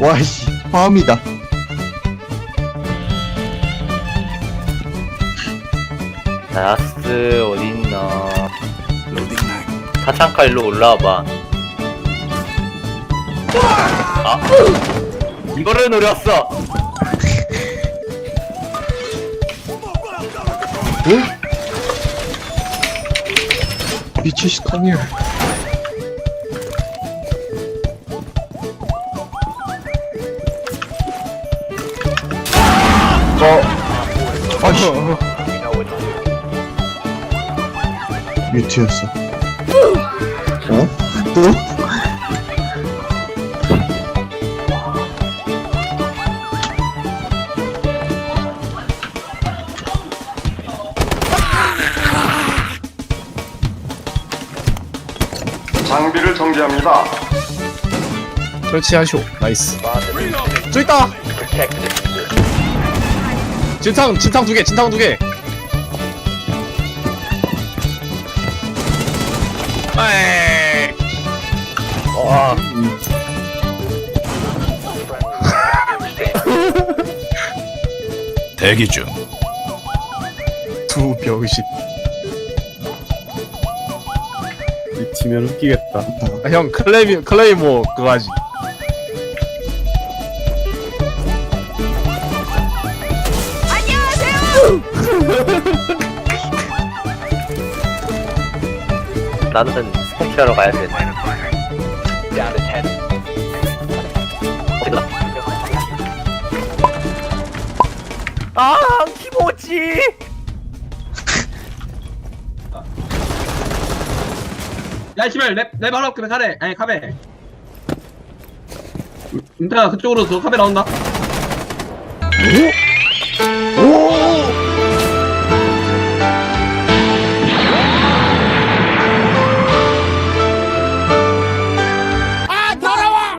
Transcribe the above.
와씨 화음이다. 나스 어딨나? 타창카 일로 올라와봐. 아 이거를 노렸어. 미치 스카니 어어 아씨 뮤트였어 어? 또? 장비를 정지합니다. 그렇지 하쇼 나이스 저기 있다 진탕 진탕 두 개 진탕 두 개 에이 와 대기 중. 두 병신 미치면 웃기겠다. 아, 형 클레이 클레이모 그거 하지 나는 스포츠하러 가야 돼 어디가? 아 키모치 야, 씨발, 랩, 랩 하러 그래, 카레. 아니, 카베. 은태가 그쪽으로 저 카베 나온다.